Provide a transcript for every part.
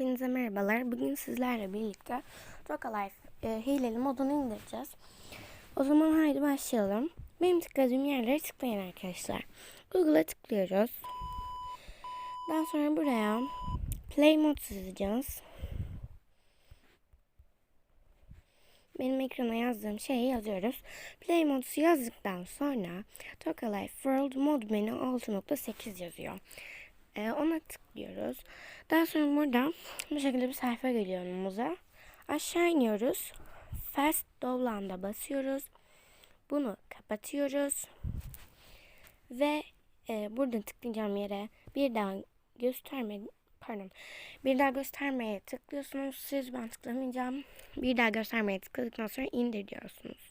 Hepinize merhabalar. Bugün sizlerle birlikte Rock Life e, hileli modunu indireceğiz. O zaman haydi başlayalım. Benim tıkladığım yerlere tıklayın arkadaşlar. Google'a tıklıyoruz. Daha sonra buraya Play Mode yazacağız. Benim ekrana yazdığım şeyi yazıyoruz. Play Modes'u yazdıktan sonra Toka Life World Mod Menü 6.8 yazıyor. Ee, ona tıklıyoruz. Daha sonra burada bu şekilde bir sayfa geliyor önümüze. Aşağı iniyoruz. Fast Download'a basıyoruz. Bunu kapatıyoruz. Ve e, burada tıklayacağım yere bir daha gösterme pardon bir daha göstermeye tıklıyorsunuz. Siz ben tıklamayacağım. Bir daha göstermeye tıkladıktan sonra indir diyorsunuz.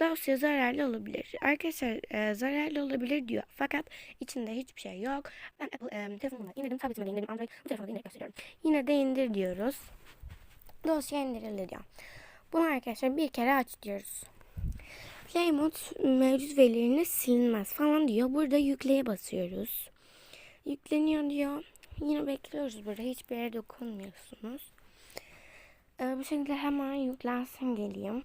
Dosya zararlı olabilir. Arkadaşlar e, zararlı olabilir diyor. Fakat içinde hiçbir şey yok. Ben Apple e, telefonumda indirdim, tabletimde de indirdim, Android bu telefonda indirip gösteriyorum. Yine de indir diyoruz. Dosya indirildi diyor. Bunu arkadaşlar bir kere aç diyoruz. Play mode mevcut verilerini silinmez falan diyor. Burada yükleye basıyoruz. Yükleniyor diyor. Yine bekliyoruz burada. Hiçbir yere dokunmuyorsunuz. E, bu şekilde hemen yüklensin geleyim.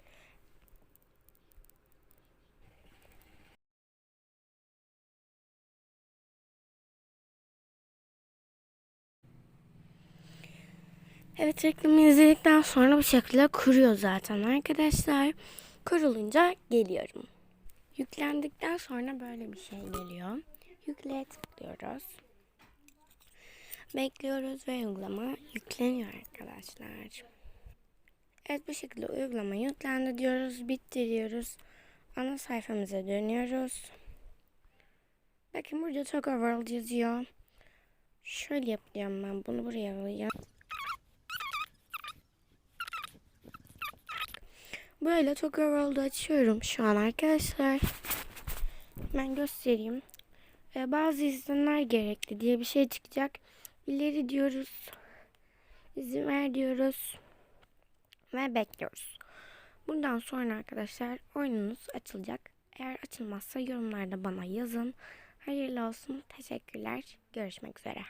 Evet reklamı izledikten sonra bu şekilde kuruyor zaten arkadaşlar. Kurulunca geliyorum. Yüklendikten sonra böyle bir şey geliyor. Yükleye tıklıyoruz. Bekliyoruz ve uygulama yükleniyor arkadaşlar. Evet bu şekilde uygulama yüklendi diyoruz. Bitti diyoruz. Ana sayfamıza dönüyoruz. Bakın burada Togo World yazıyor. Şöyle yapacağım ben. Bunu buraya alayım. Böyle Togo World'u açıyorum şu an arkadaşlar. Ben göstereyim. Ee, bazı izinler gerekli diye bir şey çıkacak. İleri diyoruz. İzin ver diyoruz. Ve bekliyoruz. Bundan sonra arkadaşlar oyununuz açılacak. Eğer açılmazsa yorumlarda bana yazın. Hayırlı olsun. Teşekkürler. Görüşmek üzere.